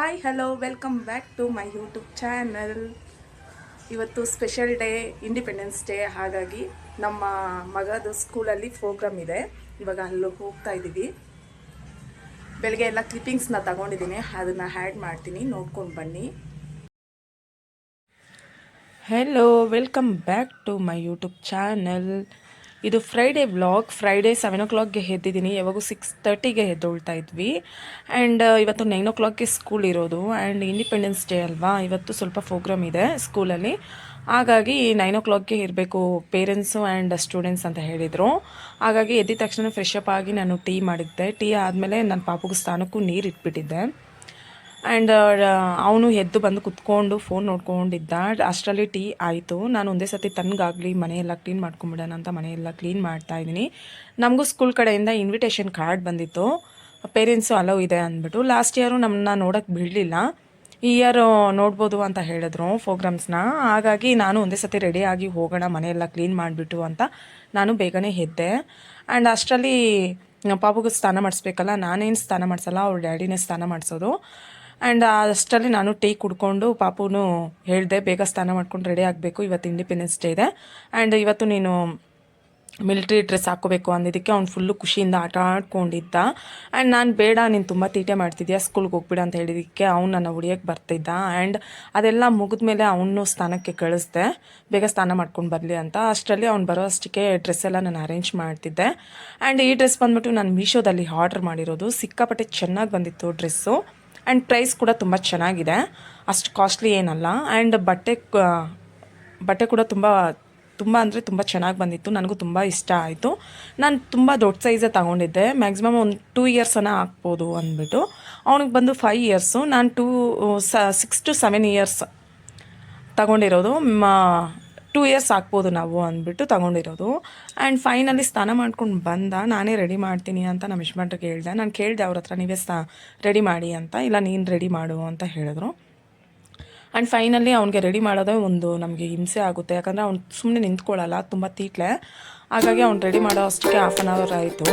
Hi hello welcome back to my YouTube channel ಇವತ್ತು special day independence day ಹಾಗಾಗಿ ನಮ್ಮ ಮಗದು ಸ್ಕೂಲಲ್ಲಿ ಪ್ರೋಗ್ರಾಮ್ ಇದೆ. ಇವಾಗ ಅಲ್ಲಿ ಹೋಗ್ತಾ ಇದ್ದೀವಿ. ಬೆಳಗ್ಗೆ ಎಲ್ಲ ಕ್ಲಿಪ್ಪಿಂಗ್ಸ್ನ ತಗೊಂಡಿದ್ದೀನಿ, ಅದನ್ನು ಹ್ಯಾಡ್ ಮಾಡ್ತೀನಿ, ನೋಡ್ಕೊಂಡು ಬನ್ನಿ. Hello welcome back to my YouTube channel ಇದು ಫ್ರೈಡೇ ಬ್ಲಾಗ್ ಫ್ರೈಡೇ ಸೆವೆನ್ ಓ ಕ್ಲಾಕ್ಗೆ ಎದ್ದಿದ್ದೀನಿ. ಯಾವಾಗೂ ಸಿಕ್ಸ್ ತರ್ಟಿಗೆ ಎದ್ದೊಳ್ತಾ ಇದ್ವಿ. ಆ್ಯಂಡ್ ಇವತ್ತು ನೈನ್ ಓ ಕ್ಲಾಕ್ಗೆ ಸ್ಕೂಲ್ ಇರೋದು. ಆ್ಯಂಡ್ ಇಂಡಿಪೆಂಡೆನ್ಸ್ ಡೇ ಅಲ್ವಾ? ಇವತ್ತು ಸ್ವಲ್ಪ ಪ್ರೋಗ್ರಾಮ್ ಇದೆ ಸ್ಕೂಲಲ್ಲಿ ಹಾಗಾಗಿ ನೈನ್ ಓ ಕ್ಲಾಕ್ಗೆ ಇರಬೇಕು ಪೇರೆಂಟ್ಸು ಆ್ಯಂಡ್ ಸ್ಟೂಡೆಂಟ್ಸ್ ಅಂತ ಹೇಳಿದರು. ಹಾಗಾಗಿ ಎದ್ದಿದ ತಕ್ಷಣ ಫ್ರೆಶ್ ಅಪ್ ಆಗಿ ನಾನು ಟೀ ಮಾಡಿದ್ದೆ. ಟೀ ಆದಮೇಲೆ ನನ್ನ ಪಾಪುಗೆ ಸ್ಥಾನಕ್ಕೂ ನೀರು ಇಟ್ಬಿಟ್ಟಿದ್ದೆ. ಆ್ಯಂಡ್ ಅವನು ಎದ್ದು ಬಂದು ಕುತ್ಕೊಂಡು ಫೋನ್ ನೋಡ್ಕೊಂಡಿದ್ದ. ಅಷ್ಟರಲ್ಲಿ ಟೀ ಆಯಿತು. ನಾನು ಒಂದೇ ಸತಿ ತನಗಾಗಲಿ ಮನೆಯೆಲ್ಲ ಕ್ಲೀನ್ ಮಾಡ್ಕೊಂಬಿಡೋಣ ಅಂತ ಮನೆಯೆಲ್ಲ ಕ್ಲೀನ್ ಮಾಡ್ತಾ ಇದ್ದೀನಿ. ನಮಗೂ ಸ್ಕೂಲ್ ಕಡೆಯಿಂದ ಇನ್ವಿಟೇಷನ್ ಕಾರ್ಡ್ ಬಂದಿತ್ತು. ಪೇರೆಂಟ್ಸು ಅಲೋ ಇದೆ ಅಂದ್ಬಿಟ್ಟು. ಲಾಸ್ಟ್ ಇಯರು ನಮ್ಮನ್ನ ನೋಡೋಕ್ಕೆ ಬಿಡಲಿಲ್ಲ. ಈ ಇಯರ್ ನೋಡ್ಬೋದು ಅಂತ ಹೇಳಿದ್ರು ಪ್ರೋಗ್ರಾಮ್ಸ್ನ ಹಾಗಾಗಿ ನಾನು ಒಂದೇ ಸತಿ ರೆಡಿಯಾಗಿ ಹೋಗೋಣ, ಮನೆಯೆಲ್ಲ ಕ್ಲೀನ್ ಮಾಡಿಬಿಟ್ಟು ಅಂತ ನಾನು ಬೇಗನೆ ಎದ್ದೆ. ಆ್ಯಂಡ್ ಅಷ್ಟರಲ್ಲಿ, ಪಾಪುಗೆ ಸ್ನಾನ ಮಾಡಿಸ್ಬೇಕಲ್ಲ, ನಾನೇನು ಸ್ನಾನ ಮಾಡಿಸಲ್ಲ, ಅವ್ರ ಡ್ಯಾಡಿನೇ ಸ್ನಾನ ಮಾಡಿಸೋದು. ಆ್ಯಂಡ್ ಅಷ್ಟರಲ್ಲಿ ನಾನು ಟೀ ಕುಡ್ಕೊಂಡು ಪಾಪುನು ಹೇಳಿದೆ, ಬೇಗ ಸ್ನಾನ ಮಾಡ್ಕೊಂಡು ರೆಡಿ ಆಗಬೇಕು, ಇವತ್ತು ಇಂಡಿಪೆಂಡೆನ್ಸ್ ಡೇ ಇದೆ. ಆ್ಯಂಡ್ ಇವತ್ತು ನೀನು ಮಿಲಿಟ್ರಿ ಡ್ರೆಸ್ ಹಾಕೋಬೇಕು ಅಂದಿದ್ದಕ್ಕೆ ಅವ್ನು ಫುಲ್ಲು ಖುಷಿಯಿಂದ ಆಟ ಆಡ್ಕೊಂಡಿದ್ದ. ಆ್ಯಂಡ್ ನಾನು ಬೇಡ, ನೀನು ತುಂಬ ತೀಟೆ ಮಾಡ್ತಿದ್ಯಾ ಸ್ಕೂಲ್ಗೆ ಹೋಗ್ಬಿಡ ಅಂತ ಹೇಳಿದ್ದಕ್ಕೆ ಅವ್ನು ನನ್ನ ಹೊಡಿಯೋಕ್ಕೆ ಬರ್ತಿದ್ದ. ಆ್ಯಂಡ್ ಅದೆಲ್ಲ ಮುಗಿದ ಮೇಲೆ ಅವನು ಸ್ಥಾನಕ್ಕೆ ಕಳಿಸ್ದೆ, ಬೇಗ ಸ್ನಾನ ಮಾಡ್ಕೊಂಡು ಬರಲಿ ಅಂತ. ಅಷ್ಟರಲ್ಲಿ ಅವ್ನು ಬರೋ ಅಷ್ಟಕ್ಕೆ ಡ್ರೆಸ್ ಎಲ್ಲ ನಾನು ಅರೇಂಜ್ ಮಾಡ್ತಿದ್ದೆ. ಆ್ಯಂಡ್ ಈ ಡ್ರೆಸ್ ಬಂದ್ಬಿಟ್ಟು ನಾನು ಮೀಶೋದಲ್ಲಿ ಆರ್ಡ್ರ್ ಮಾಡಿರೋದು, ಸಿಕ್ಕಾಪಟ್ಟೆ ಚೆನ್ನಾಗಿ ಬಂದಿತ್ತು ಡ್ರೆಸ್ಸು ಆ್ಯಂಡ್ ಪ್ರೈಸ್ ಕೂಡ ತುಂಬ ಚೆನ್ನಾಗಿದೆ. ಅಷ್ಟು ಕಾಸ್ಟ್ಲಿ ಏನಲ್ಲ. ಆ್ಯಂಡ್ ಬಟ್ಟೆ ಬಟ್ಟೆ ಕೂಡ ತುಂಬ ತುಂಬ ಅಂದರೆ ತುಂಬ ಚೆನ್ನಾಗಿ ಬಂದಿತ್ತು. ನನಗೂ ತುಂಬ ಇಷ್ಟ ಆಯಿತು. ನಾನು ತುಂಬ ದೊಡ್ಡ ಸೈಜೇ ತಗೊಂಡಿದ್ದೆ. ಮ್ಯಾಕ್ಸಿಮಮ್ ಒಂದು ಟೂ ಇಯರ್ಸನ್ನು ಹಾಕ್ಬೋದು ಅಂದ್ಬಿಟ್ಟು. ಅವ್ನಿಗೆ ಬಂದು ಫೈವ್ ಇಯರ್ಸು ನಾನು ಟೂ ಸ ಸಿಕ್ಸ್ ಟು ಸೆವೆನ್ ಇಯರ್ಸ್ ತಗೊಂಡಿರೋದು. ಟೂ ಇಯರ್ಸ್ ಹಾಕ್ಬೋದು ನಾವು ಅಂದ್ಬಿಟ್ಟು ತಗೊಂಡಿರೋದು. ಆ್ಯಂಡ್ ಫೈನಲಿ ಸ್ನಾನ ಮಾಡ್ಕೊಂಡು ಬಂದ, ನಾನೇ ರೆಡಿ ಮಾಡ್ತೀನಿ ಅಂತ ನಮ್ಮ ಯಜಮಾನ್ರಿಗೆ ಹೇಳ್ದೆ ನಾನು ಕೇಳಿದೆ ಅವ್ರ ಹತ್ರ, ನೀವೇ ಸ್ನಾ ರೆಡಿ ಮಾಡಿ ಅಂತ. ಇಲ್ಲ, ನೀನು ರೆಡಿ ಮಾಡು ಅಂತ ಹೇಳಿದ್ರು. ಆ್ಯಂಡ್ ಫೈನಲಿ ಅವ್ನಿಗೆ ರೆಡಿ ಮಾಡೋದೇ ಒಂದು ನಮಗೆ ಹಿಂಸೆ ಆಗುತ್ತೆ. ಯಾಕಂದರೆ ಅವ್ನು ಸುಮ್ಮನೆ ನಿಂತ್ಕೊಳ್ಳಲ್ಲ ತುಂಬ ತೀಟ್ಲೆ. ಹಾಗಾಗಿ ಅವ್ನು ರೆಡಿ ಮಾಡೋ ಅಷ್ಟಕ್ಕೆ ಹಾಫ್ ಆನ್ ಅವರ್ ಆಯಿತು.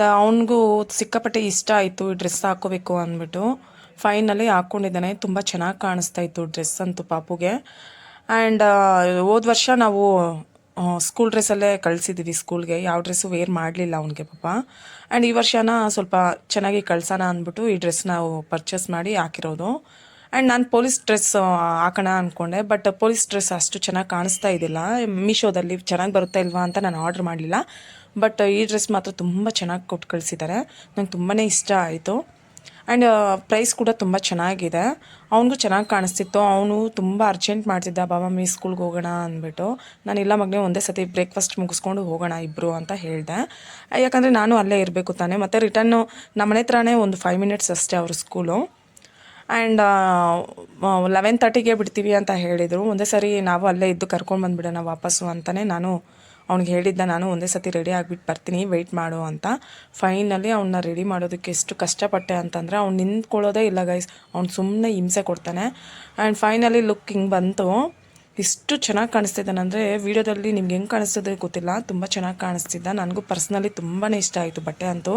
ಆ್ಯಂಡ್ ಅವನಿಗೂ ಸಿಕ್ಕಾಪಟ್ಟೆ ಇಷ್ಟ ಆಯಿತು ಈ ಡ್ರೆಸ್ ಹಾಕೋಬೇಕು ಅಂದ್ಬಿಟ್ಟು. ಫೈನಲಿ ಹಾಕ್ಕೊಂಡಿದ್ದಾನೆ ತುಂಬ ಚೆನ್ನಾಗಿ ಕಾಣಿಸ್ತಾ ಇತ್ತು ಡ್ರೆಸ್ ಅಂತೂ ಪಾಪುಗೆ. ಆ್ಯಂಡ್ ಹೋದ ವರ್ಷ ನಾವು ಸ್ಕೂಲ್ ಡ್ರೆಸ್ಸಲ್ಲೇ ಕಳಿಸಿದ್ದೀವಿ ಸ್ಕೂಲ್ಗೆ ಯಾವ ಡ್ರೆಸ್ಸು ವೇರ್ ಮಾಡಲಿಲ್ಲ ಅವನಿಗೆ ಪಾಪ. ಆ್ಯಂಡ್ ಈ ವರ್ಷನ ಸ್ವಲ್ಪ ಚೆನ್ನಾಗಿ ಕಳ್ಸೋಣ ಅಂದ್ಬಿಟ್ಟು ಈ ಡ್ರೆಸ್ ನಾವು ಪರ್ಚೇಸ್ ಮಾಡಿ ಹಾಕಿರೋದು. ಆ್ಯಂಡ್ ನಾನು ಪೊಲೀಸ್ ಡ್ರೆಸ್ ಹಾಕೋಣ ಅಂದ್ಕೊಂಡೆ ಬಟ್ ಪೊಲೀಸ್ ಡ್ರೆಸ್ ಅಷ್ಟು ಚೆನ್ನಾಗಿ ಕಾಣಿಸ್ತಾ ಇದ್ದಿಲ್ಲ. ಮೀಶೋದಲ್ಲಿ ಚೆನ್ನಾಗಿ ಬರುತ್ತಾ ಇಲ್ವಾ ಅಂತ ನಾನು ಆರ್ಡ್ರ್ ಮಾಡಲಿಲ್ಲ. ಬಟ್ ಈ ಡ್ರೆಸ್ ಮಾತ್ರ ತುಂಬ ಚೆನ್ನಾಗಿ ಕೊಟ್ಟು ಕಳಿಸಿದ್ದಾರೆ ನಂಗೆ ತುಂಬಾ ಇಷ್ಟ ಆಯಿತು. ಆ್ಯಂಡ್ ಪ್ರೈಸ್ ಕೂಡ ತುಂಬ ಚೆನ್ನಾಗಿದೆ. ಅವನಿಗೂ ಚೆನ್ನಾಗಿ ಕಾಣಿಸ್ತಿತ್ತು. ಅವನು ತುಂಬ ಅರ್ಜೆಂಟ್ ಮಾಡ್ತಿದ್ದ, ಬಾಬಾ ಮೀ ಸ್ಕೂಲ್ಗೆ ಹೋಗೋಣ ಅಂದ್ಬಿಟ್ಟು. ನಾನು ಇಲ್ಲ ಮಗನೇ, ಒಂದೇ ಸತಿ ಬ್ರೇಕ್ಫಾಸ್ಟ್ ಮುಗಿಸ್ಕೊಂಡು ಹೋಗೋಣ ಇಬ್ಬರು ಅಂತ ಹೇಳಿದೆ. ಯಾಕಂದರೆ ನಾನು ಅಲ್ಲೇ ಇರಬೇಕು ತಾನೇ. ಮತ್ತು ರಿಟರ್ನು ನಮ್ಮನೆ ಹತ್ರನೇ ಒಂದು ಫೈವ್ ಮಿನಿಟ್ಸ್ ಅಷ್ಟೇ ಅವ್ರ ಸ್ಕೂಲು ಆ್ಯಂಡ್ ಲೆವೆನ್ ತರ್ಟಿಗೆ ಬಿಡ್ತೀವಿ ಅಂತ ಹೇಳಿದರು. ಒಂದೇ ಸರಿ ನಾವು ಅಲ್ಲೇ ಇದ್ದು ಕರ್ಕೊಂಡು ಬಂದುಬಿಡೋಣ ವಾಪಸ್ಸು ಅಂತಲೇ ನಾನು ಅವ್ನಿಗೆ ಹೇಳಿದ್ದ ನಾನು ಒಂದೇ ಸತಿ ರೆಡಿ ಆಗಿಬಿಟ್ಟು ಬರ್ತೀನಿ ವೆಯ್ಟ್ ಮಾಡು ಅಂತ. ಫೈನಲಿ ಅವನ್ನ ರೆಡಿ ಮಾಡೋದಕ್ಕೆ ಎಷ್ಟು ಕಷ್ಟಪಟ್ಟೆ ಅಂತಂದರೆ ಅವ್ನು ನಿಂತ್ಕೊಳ್ಳೋದೇ ಇಲ್ಲ ಗೈಸ್ ಅವ್ನು ಸುಮ್ಮನೆ ಹಿಂಸೆ ಕೊಡ್ತಾನೆ. ಆ್ಯಂಡ್ ಫೈನಲಿ ಲುಕ್ ಹಿಂಗೆ ಬಂತು. ಇಷ್ಟು ಚೆನ್ನಾಗಿ ಕಾಣಿಸ್ತಿದ್ದಾನಂದರೆ ವೀಡಿಯೋದಲ್ಲಿ ನಿಮ್ಗೆ ಹೆಂಗೆ ಕಾಣಿಸ್ತದೆ ಗೊತ್ತಿಲ್ಲ. ತುಂಬ ಚೆನ್ನಾಗಿ ಕಾಣಿಸ್ತಿದ್ದ. ನನಗೂ ಪರ್ಸ್ನಲಿ ತುಂಬಾ ಇಷ್ಟ ಆಯಿತು ಬಟ್ಟೆ ಅಂತೂ.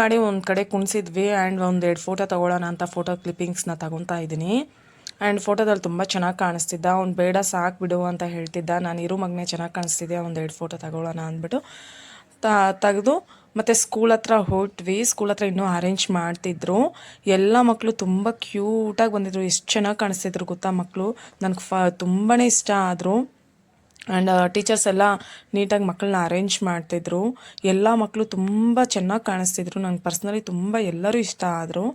ಮಾಡಿ ಒಂದು ಕಡೆ ಕುಣಿಸಿದ್ವಿ ಆ್ಯಂಡ್ ಒಂದು ಎರಡು ಫೋಟೋ ತೊಗೊಳ್ಳೋಣ ಅಂತ ಫೋಟೋ ಕ್ಲಿಪ್ಪಿಂಗ್ಸ್ನ ತಗೊತಾ ಇದ್ದೀನಿ. ಆ್ಯಂಡ್ ಫೋಟೋದಲ್ಲಿ ತುಂಬ ಚೆನ್ನಾಗಿ ಕಾಣಿಸ್ತಿದ್ದ. ಅವ್ನು ಬೇಡ ಸಾಕು ಬಿಡು ಅಂತ ಹೇಳ್ತಿದ್ದ. ನಾನು ಇರೋ ಮಗನೇ ಚೆನ್ನಾಗಿ ಕಾಣಿಸ್ತಿದ್ದೆ ಒಂದು ಎರಡು ಫೋಟೋ ತಗೊಳ್ಳೋಣ ಅಂದ್ಬಿಟ್ಟು ತೆಗೆದು ಮತ್ತು ಸ್ಕೂಲ್ ಹತ್ರ ಹೊರಟ್ವಿ ಸ್ಕೂಲ್ ಹತ್ರ ಇನ್ನೂ ಅರೇಂಜ್ ಮಾಡ್ತಿದ್ರು. ಎಲ್ಲ ಮಕ್ಕಳು ತುಂಬ ಕ್ಯೂಟಾಗಿ ಬಂದಿದ್ರು. ಎಷ್ಟು ಚೆನ್ನಾಗಿ ಕಾಣಿಸ್ತಿದ್ರು ಗೊತ್ತಾ ಮಕ್ಕಳು ನನಗೆ ಫ ತುಂಬಾ ಇಷ್ಟ ಆದರು. ಆ್ಯಂಡ್ ಟೀಚರ್ಸ್ uh, ಎಲ್ಲ ನೀಟಾಗಿ ಮಕ್ಕಳನ್ನ ಅರೇಂಜ್ ಮಾಡ್ತಿದ್ರು. ಎಲ್ಲ ಮಕ್ಕಳು ತುಂಬ ಚೆನ್ನಾಗಿ ಕಾಣಿಸ್ತಿದ್ರು. ನಂಗೆ ಪರ್ಸ್ನಲಿ ತುಂಬ ಎಲ್ಲರೂ ಇಷ್ಟ ಆದರು.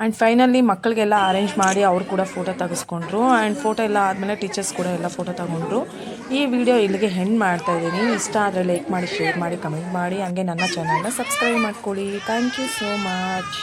ಆ್ಯಂಡ್ ಫೈನಲಿ ಮಕ್ಕಳಿಗೆಲ್ಲ ಅರೇಂಜ್ ಮಾಡಿ ಅವ್ರು ಕೂಡ ಫೋಟೋ ತೆಗೆಸ್ಕೊಂಡ್ರು. ಆ್ಯಂಡ್ ಫೋಟೋ ಎಲ್ಲ ಆದಮೇಲೆ ಟೀಚರ್ಸ್ ಕೂಡ ಎಲ್ಲ ಫೋಟೋ ತಗೊಂಡ್ರು. ಈ ವಿಡಿಯೋ ಇಲ್ಲಿಗೆ ಹೆಣ್ಣು ಮಾಡ್ತಾ ಇದ್ದೀನಿ. ಇಷ್ಟ ಆದರೆ ಲೈಕ್ ಮಾಡಿ ಶೇರ್ ಮಾಡಿ ಕಮೆಂಟ್ ಮಾಡಿ. ಹಂಗೆ ನನ್ನ ಚಾನಲ್ನ ಸಬ್ಸ್ಕ್ರೈಬ್ ಮಾಡ್ಕೊಳ್ಳಿ. Thank you so much